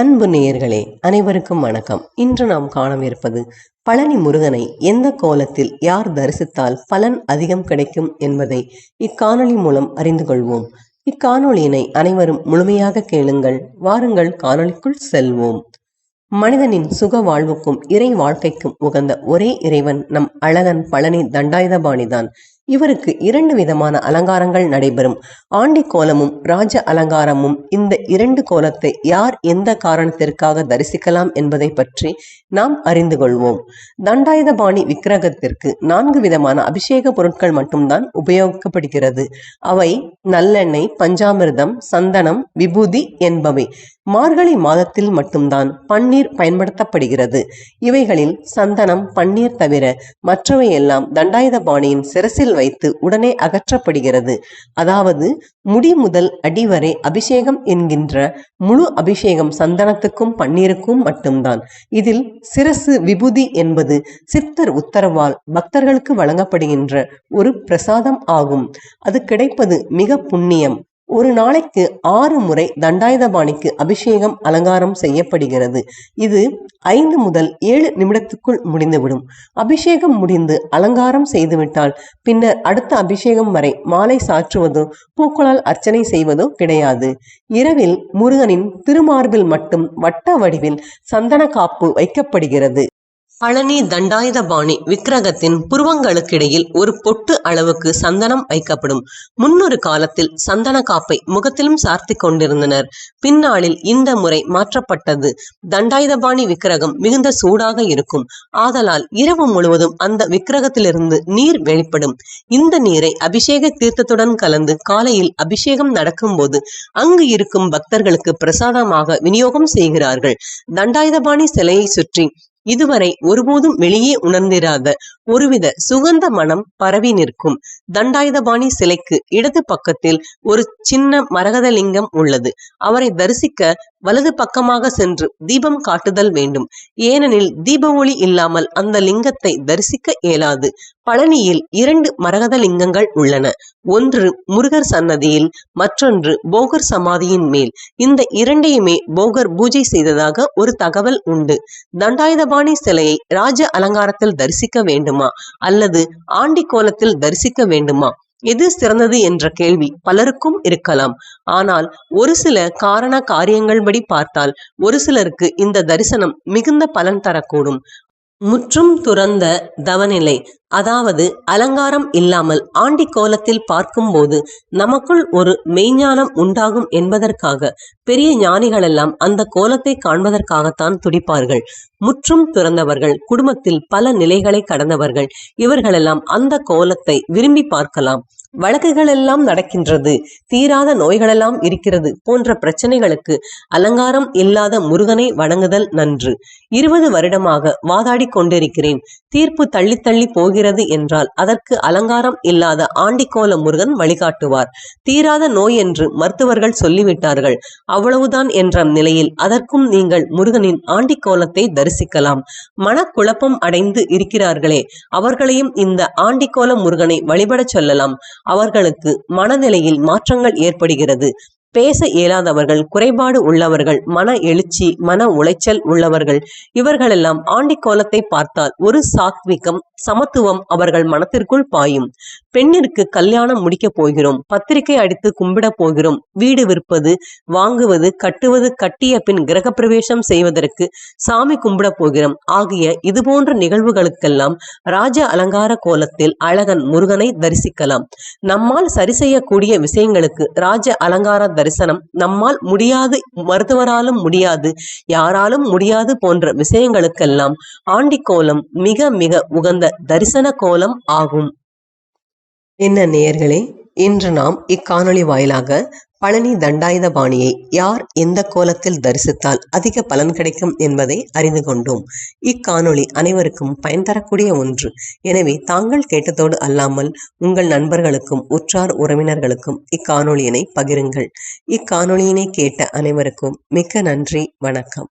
அன்பு நேயர்களே அனைவருக்கும் வணக்கம். இன்று நாம் காணவிருப்பது பழனி முருகனை எந்த கோலத்தில் யார் தரிசித்தால் பலன் அதிகம் கிடைக்கும் என்பதை இக்காணொளி மூலம் அறிந்து கொள்வோம். இக்காணொளியினை அனைவரும் முழுமையாக கேளுங்கள். வாருங்கள் காணொளிக்குள் செல்வோம். மனிதனின் சுக வாழ்வுக்கும் இறை வாழ்க்கைக்கும் உகந்த ஒரே இறைவன் நம் அழகன் பழனி தண்டாயுதபாணிதான். இவருக்கு இரண்டு விதமான அலங்காரங்கள் நடைபெறும். ஆண்டி கோலமும் ராஜ அலங்காரமும் இந்த இரண்டு கோலத்தை யார் எந்த காரணத்திற்காக தரிசிக்கலாம் என்பதை பற்றி நாம் அறிந்து கொள்வோம். தண்டாயுதபாணி விக்கிரகத்திற்கு நான்கு விதமான அபிஷேக பொருட்கள் மட்டும்தான் உபயோகிக்கப்படுகிறது அவை நல்லெண்ணெய் பஞ்சாமிர்தம் சந்தனம் விபூதி என்பவை. மார்கழி மாதத்தில் மட்டும்தான் பன்னீர் பயன்படுத்தப்படுகிறது. இவைகளில் சந்தனம் பன்னீர் தவிர மற்றவை எல்லாம் தண்டாயுதபாணியின் சிரசில் வைத்து உடனே அகற்றப்படுகிறது. அதாவது முடி முதல் அடிவரை அபிஷேகம் என்கின்ற முழு அபிஷேகம் சந்தனத்துக்கும் பன்னீருக்கும் மட்டும்தான். இதில் சிரசு விபூதி என்பது சித்தர் உத்தரவால் பக்தர்களுக்கு வழங்கப்படுகின்ற ஒரு பிரசாதம் ஆகும். அது கிடைப்பது மிக புண்ணியம். ஒரு நாளைக்கு ஆறு முறை தண்டாயுதபாணிக்கு அபிஷேகம் அலங்காரம் செய்யப்படுகிறது. இது ஐந்து முதல் ஏழு நிமிடத்துக்குள் முடிந்துவிடும். அபிஷேகம் முடிந்து அலங்காரம் செய்துவிட்டால் பின்னர் அடுத்த அபிஷேகம் வரை மாலை சாற்றுவதோ பூக்களால் அர்ச்சனை செய்வதோ கிடையாது. இரவில் முருகனின் திருமார்பில் மட்டும் வட்ட வடிவில் சந்தன காப்பு வைக்கப்படுகிறது. பழனி தண்டாயுதபாணி விக்கிரகத்தின் புருவங்களுக்கிடையில் ஒரு பொட்டு அளவுக்கு சந்தனம் வைக்கப்படும். முன்னொரு காலத்தில் சந்தன காப்பை முகத்திலும் சார்த்தி கொண்டிருந்தனர். பின்னாளில் இந்த முறை மாற்றப்பட்டது. தண்டாயுதபாணி விக்கிரகம் மிகுந்த சூடாக இருக்கும். ஆதலால் இரவு முழுவதும் அந்த விக்கிரகத்திலிருந்து நீர் வெளிப்படும். இந்த நீரை அபிஷேக தீர்த்தத்துடன் கலந்து காலையில் அபிஷேகம் நடக்கும்போது அங்கு இருக்கும் பக்தர்களுக்கு பிரசாதமாக விநியோகம் செய்கிறார்கள். தண்டாயுதபாணி சிலையை சுற்றி இதுவரை ஒருபோதும் வெளியே உணர்ந்திராத ஒருவித சுகந்த மனம் பரவி நிற்கும். தண்டாயுதபாணி சிலைக்கு இடது பக்கத்தில் ஒரு சின்ன மரகதலிங்கம் உள்ளது. அவரை தரிசிக்க வலது பக்கமாக சென்று தீபம் காட்டுதல் வேண்டும். ஏனெனில் தீப ஒளி இல்லாமல் அந்த லிங்கத்தை தரிசிக்க இயலாது. பழனியில் இரண்டு மரகத லிங்கங்கள் உள்ளன. ஒன்று முருகர் சன்னதியில் மற்றொன்று போகர் சமாதியின் மேல். இந்த இரண்டையுமே போகர் பூஜை செய்ததாக ஒரு தகவல் உண்டு. தண்டாயுதபாணி சிலையை ராஜ அலங்காரத்தில் தரிசிக்க வேண்டும்? அல்லது ஆண்டி கோலத்தில் தரிசிக்க வேண்டுமா? எது சிறந்தது என்ற கேள்வி பலருக்கும் இருக்கலாம். ஆனால் ஒரு சில காரண காரியங்கள் படி பார்த்தால் ஒரு சிலருக்கு இந்த தரிசனம் மிகுந்த பலன் தரக்கூடும். முற்றும் துறந்த தவநிலை. அதாவது அலங்காரம் இல்லாமல் ஆண்டி கோலத்தில் பார்க்கும்போது நமக்குள் ஒரு மெய்ஞானம் உண்டாகும் என்பதற்காக பெரிய ஞானிகளெல்லாம் அந்த கோலத்தை காண்பதற்காகத்தான் துடிப்பார்கள். முற்றும் துறந்தவர்கள் குடும்பத்தில் பல நிலைகளை கடந்தவர்கள் இவர்களெல்லாம் அந்த கோலத்தை விரும்பி பார்க்கலாம். வழக்குகள் எல்லாம் நடக்கின்றது. தீராத நோய்களெல்லாம் இருக்கிறது போன்ற பிரச்சனைகளுக்கு அலங்காரம் இல்லாத முருகனை வணங்குதல் நன்று. இருபது வருடமாக வாதாடி கொண்டிருக்கிறேன். தீர்ப்பு தள்ளி தள்ளி போகிறது என்றால் அதற்கு அலங்காரம் இல்லாத ஆண்டிக்கோல முருகன் வழிகாட்டுவார். தீராத நோய் என்று மருத்துவர்கள் சொல்லிவிட்டார்கள். அவ்வளவுதான் என்ற நிலையில் அதற்கும் நீங்கள் முருகனின் ஆண்டிக்கோலத்தை தரிசிக்கலாம். மனக்குழப்பம் அடைந்து இருக்கிறார்களே. அவர்களையும் இந்த ஆண்டிக்கோல முருகனை வழிபடச் சொல்லலாம். அவர்களுக்கு மனநிலையில் மாற்றங்கள் ஏற்படுகிறது. பேச இயலாதவர்கள் குறைபாடு உள்ளவர்கள் மன எழுச்சி மன உளைச்சல் உள்ளவர்கள் இவர்களெல்லாம் ஆண்டி கோலத்தை பார்த்தால் ஒரு சாத்விகம் சமத்துவம் அவர்கள் மனத்திற்குள் பாயும். பெண்ணிற்கு கல்யாணம் முடிக்கப் போகிறோம் பத்திரிகை அடித்து கும்பிட போகிறோம் வீடு விற்பது வாங்குவது கட்டுவது கட்டிய பின் கிரகப்பிரவேசம் செய்வதற்கு சாமி கும்பிட போகிறோம். ஆகிய இதுபோன்ற நிகழ்வுகளுக்கெல்லாம் ராஜ அலங்கார கோலத்தில் அழகன் முருகனை தரிசிக்கலாம். நம்மால் சரி செய்யக்கூடிய விஷயங்களுக்கு ராஜ அலங்கார தரிசனம் நம்மால் முடியாது மருத்துவராலும் முடியாது யாராலும் முடியாது போன்ற விஷயங்களுக்கெல்லாம் ஆண்டி கோலம் மிக மிக உகந்த தரிசன கோலம் ஆகும். என்ன நேயர்களே இன்று நாம் இக்காணொளி வாயிலாக பழனி தண்டாயுதபாணியை யார் எந்த கோலத்தில் தரிசித்தால் அதிக பலன் கிடைக்கும் என்பதை அறிந்து கொண்டோம். இக்காணொளி அனைவருக்கும் பயன் தரக்கூடிய ஒன்று. எனவே தாங்கள் கேட்டதோடு அல்லாமல் உங்கள் நண்பர்களுக்கும் உற்றார் உறவினர்களுக்கும் இக்காணொளியினை பகிருங்கள். இக்காணொளியினை கேட்ட அனைவருக்கும் மிக்க நன்றி. வணக்கம்.